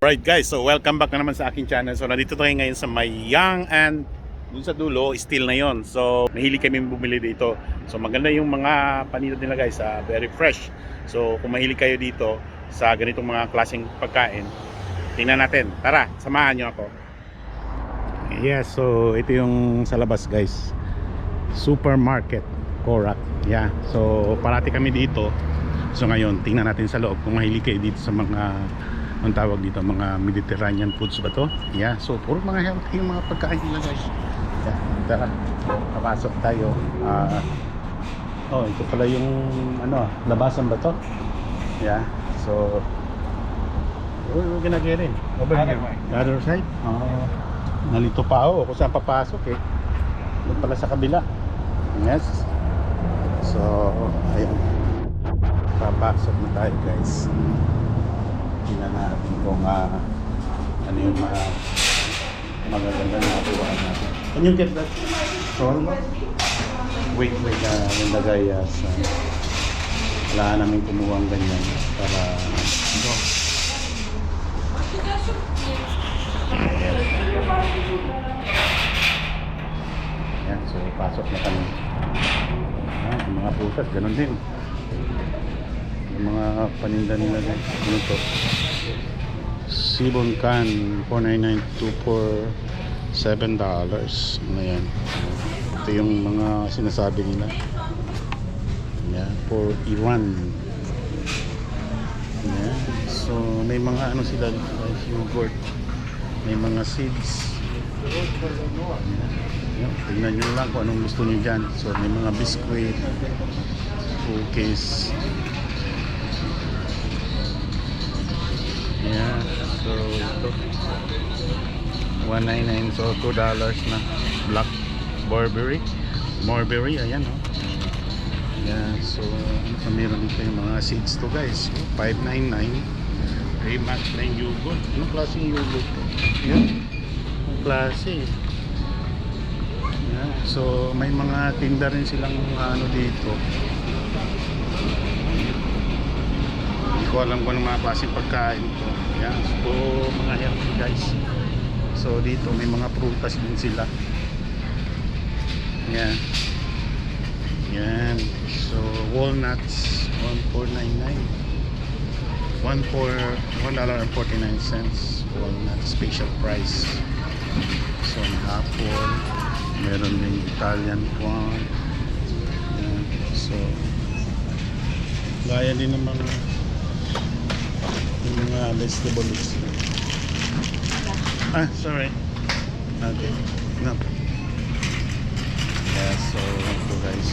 Right guys, so welcome back na naman sa aking channel. So nandito tayo ngayon sa may Young and dun sa dulo, still na yon. So mahilig kami bumili dito. So maganda yung mga paninda nila guys, ah, very fresh. So kung mahilig kayo dito sa ganitong mga klaseng pagkain, tingnan natin. Tara, samahan nyo ako. Yes, so ito yung sa labas guys. Supermarket, Korak. Yeah, so parati kami dito. So ngayon, tingnan natin sa loob kung mahilig kayo dito sa mga ang tawag dito, mga Mediterranean foods ba to? Yeah, so puro mga healthy yung mga pagkain nila guys. Yeah, tara, papasok tayo. Ah, oh, ito pala yung ano, labasan ba to? Yeah, so we're, we're gonna get in. Over Other here. way. The other side? Oh, nalito pa ako kung saan papasok eh. Doon pala sa kabila. Yes. So, ayun. Papasok na tayo guys. Tingnan natin kung ah, ano yung mga magaganda na nakuha natin. Can you get that shawl? Wait, wait, uh, nilagay uh, sa... Wala namin kumuha ang ganyan para... Ito. Ayan. So pasok na kami. Yung mga putas, ganun din. Mga paninda nila guys. Ano to? Sibon can 499 for 7 dollars. Ano yan? Ito yung mga sinasabi nila. Yan, for Iran. Yan. So, may mga ano sila guys, yogurt. May mga seeds. Yan. Yan. Tignan nyo lang kung anong gusto nyo dyan. So, may mga biscuit, cookies, Yeah, so ito. 199 so 2 dollars na black Burberry. Burberry, ayan oh. Yeah, so ano meron dito yung mga seeds to guys. 599 Raymax na yung yogurt anong klaseng yogurt to? yan anong klase? Yeah, so may mga tinda rin silang ano dito hindi ko alam kung anong mga klaseng pagkain to yan so mga healthy guys. So dito may mga prutas din sila. Yan. Yan. So walnuts 1499 1 for $1.49 cents. Walnut special price. So may apple. Meron din Italian corn. So gaya din ng mga yung mga vegetables ah sorry. Okay. No. Yeah so ito guys?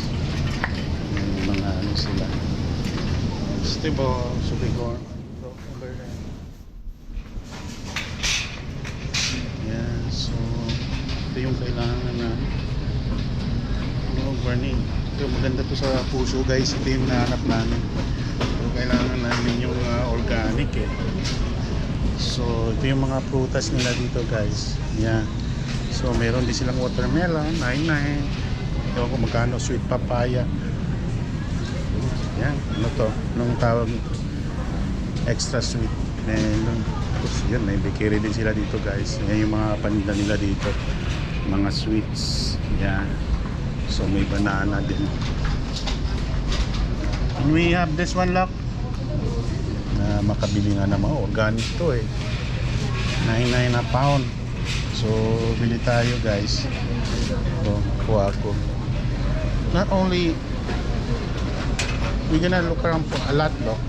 Yung mga ano sila? Vegetable subigor so over there yeah so ito yung kailangan na ano burning. Ito maganda to sa puso guys. Ito yung nahanap namin so kailangan namin yung ah, organic eh. So ito yung mga prutas nila dito guys. Yeah so meron din silang watermelon. 99 ito kung magkano. Sweet papaya. Yan. Ano to? Anong tawag extra sweet melon. Tapos yun may bakery din sila dito guys. Yan yung mga paninda nila dito. Mga sweets. Yan. So may banana din we have this one lock na makabili nga naman organic to eh. 99 na pound. So bili tayo guys. So kuha ko not only we're gonna look around for a lot look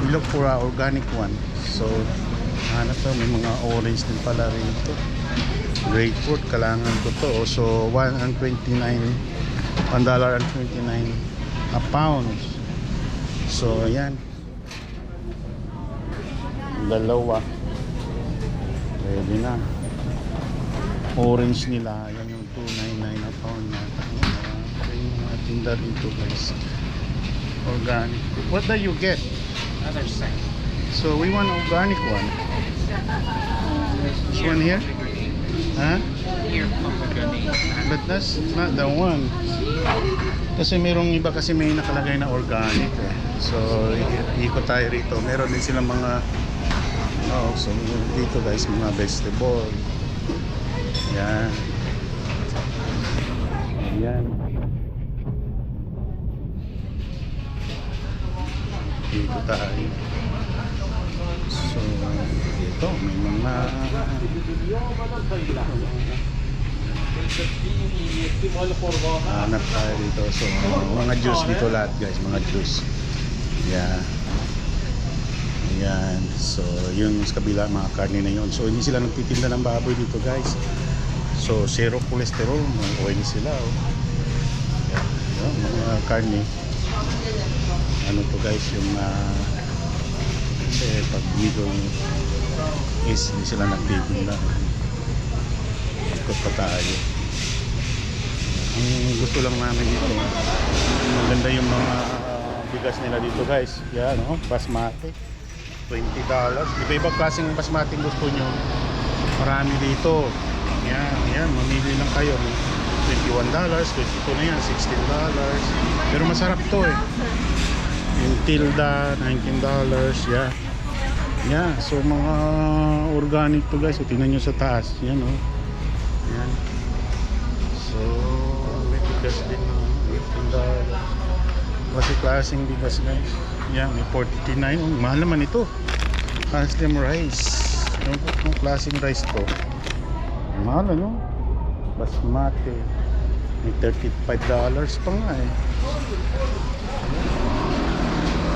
we look for a organic one. So ano to may mga orange din pala rito. Grapefruit kailangan ko to. So 129 1 dollar and 29 a pound so ayan. Dalawa. Pwede na. Orange nila. Yan yung 299 a pound. Yata Ayan, yung mga tinda dito guys. Organic. What do you get? Other side. so we want organic one. This one here? Huh? Here, pomegranate. but that's not the one kasi merong iba kasi may nakalagay na organic eh. so ikot tayo rito meron din silang mga Oh, so dito guys, mga vegetable. Yan. Yan. Dito tayo. So, dito may mga hanap tayo dito. So, mga juice dito lahat guys, mga juice. Yeah. Ayan. So, yun sa kabila, mga karne na yun. So, hindi sila nagtitinda ng baboy dito, guys. So, zero cholesterol. Oily sila, oh. Ayan. Ayan, mga karne. Ano to, guys, yung uh, kasi pag dito is hindi sila nagtitinda. Ikot pa tayo. Ang gusto lang namin dito, maganda yung mga ah, bigas nila dito, guys. Yan, oh, basmati. $20. Iba-iba klaseng basmati gusto nyo. Marami dito. Yan, yan. Mamili lang kayo. $21, 22 na yan, $16. Pero masarap to eh. Yung tilda, $19. Yeah. Yeah, so mga organic to guys. Tingnan nyo sa taas. Yan oh. Yan. So, may bigas din oh. $18. Kasi klaseng bigas guys. Yan, may 49. Oh, mahal naman ito. Muslim rice. Yung, yung klaseng rice to. Mahal ano? Basmati. May $35 pa nga eh.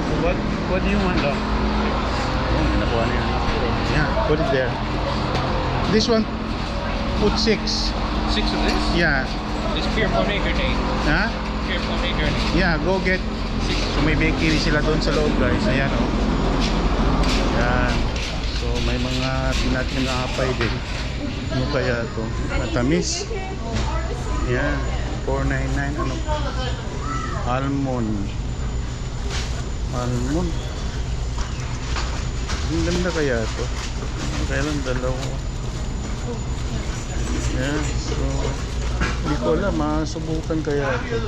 So what, what do you want though? Oh, nakuha na yun. Yeah, put it there. This one, put six. Six of this? Yeah. This pure pone grenade. Ha? Pure pone grenade. Yeah, go get Six. So may bakery sila doon sa loob guys. Ayan oh. Yan. So may mga tinatinapay din. Ano kaya to? Matamis. Yan. 499 ano? Almond. Almond. Ang ganda kaya to. Kaya lang dalawa. Yan. So hindi ko alam. Masubukan kaya to.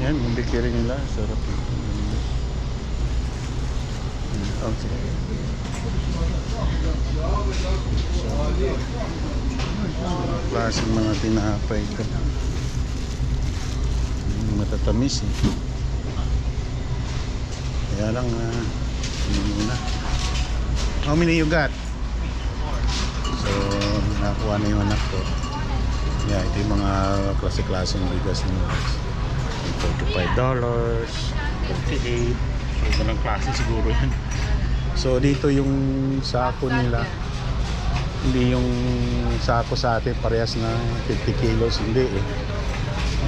Yan, yung bakery nila. Sarap. Mm, Okay. So, klaseng mga tinapay ka. Mm, Matatamis eh. Kaya lang, uh, muna. How many you got? So, nakuha na yung anak ko. Yeah, ito yung mga klase-klaseng bigas nila. $45, 38 So, ganang klase siguro yan. So, dito yung sako nila. Hindi yung sako sa atin, parehas na 50 kilos. Hindi eh.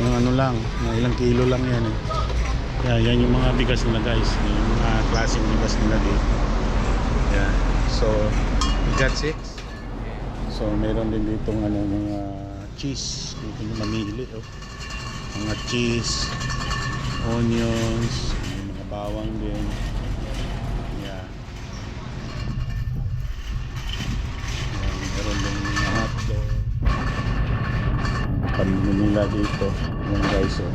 Yung ano lang, ilang kilo lang yan eh. Kaya yan yung mga bigas nila guys. Yung mga klaseng bigas nila dito. Yan. So, we got six. So, meron din dito ano, mga cheese. Dito yung mamili. Oh mga cheese, onions, mga bawang din. Yeah. Meron din mga hotdog. Panin nila dito. Yan guys, oh.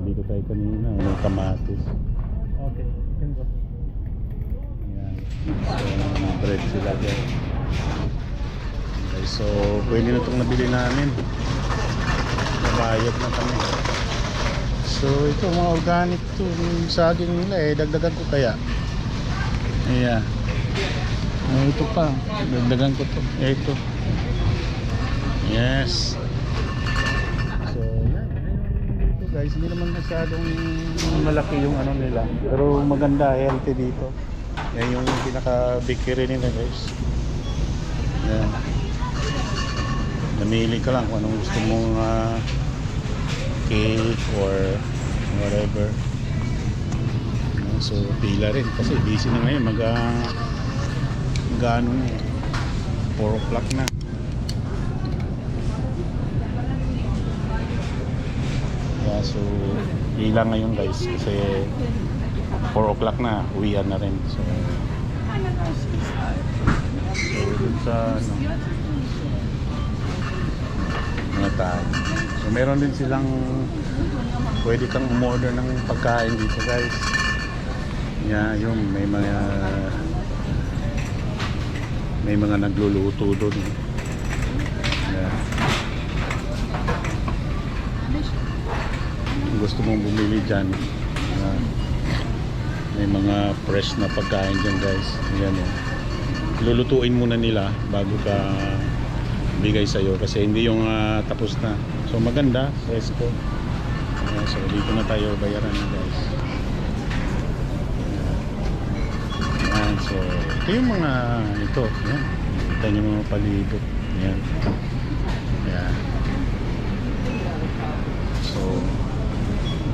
Dito tayo kanina. May kamatis. Okay, can go. Yan. So, mga bread sila dyan. So, pwede na itong nabili namin. Bayad na kami. So ito mga organic to yung saging nila eh. Dagdagan ko kaya. Yeah oh, ito pa. Dagdagan ko to. Eh, ito. Yes. So yan ito guys hindi naman masyadong malaki yung ano nila. Pero maganda healthy dito. Yan yung pinaka bakery nila guys. Yan namili ka lang kung anong gusto mong uh, cake or whatever. So pila rin. Kasi busy na ngayon. Mag uh, ano eh, 4 o'clock na. Yeah, so pila ngayon guys. Kasi 4 o'clock na. Uwian na rin. So so dun sa ano mga tayo. So meron din silang pwede kang umorder ng pagkain dito guys. Yeah, yung may mga may mga nagluluto doon. Yeah. Kung gusto mong bumili dyan, ah, may mga fresh na pagkain dyan guys. Ayan o. Lulutuin muna nila bago ka bigay sa'yo kasi hindi yung ah, tapos na. So maganda, fresco. Ayan, so dito na tayo bayaran guys. Ayan, so ito yung mga ito. Ayan. Kita niyo mga palibot. Ayan. Ayan. So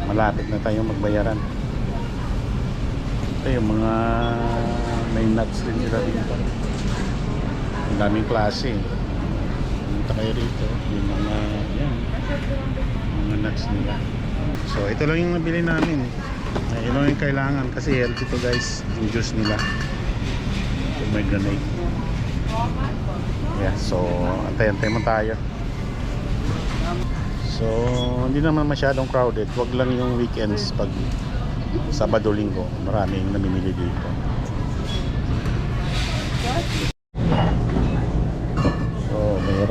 malapit na tayo magbayaran. Ito yung mga may nuts din sila dito. Ang daming klase. Punta kayo rito. Yung mga, yan. Mga nuts nila. So, ito lang yung nabili namin. Ay, ito yung kailangan kasi healthy to guys. Yung juice nila. Pomegranate. Yeah, so, antay-antay mo tayo. So, hindi naman masyadong crowded. Wag lang yung weekends pag Sabado linggo, maraming namimili dito.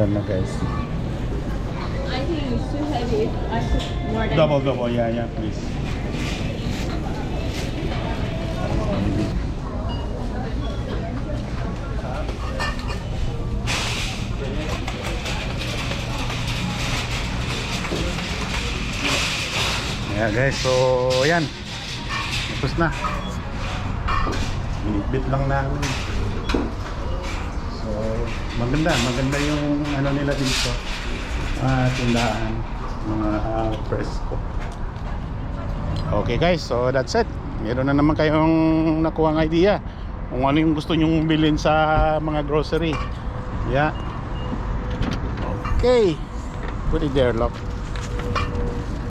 Mayroon na guys. I think it's too heavy. I put more than Double, double, yeah, yeah, please. Yeah guys, so yan. Tapos na. Binitbit lang namin. Maganda, maganda yung ano nila dito. Ah, tindahan, mga uh, fresco. Okay guys, so that's it. Meron na naman kayong nakuha ng idea kung ano yung gusto nyong bilhin sa mga grocery. Yeah. Okay. Put it there, lock.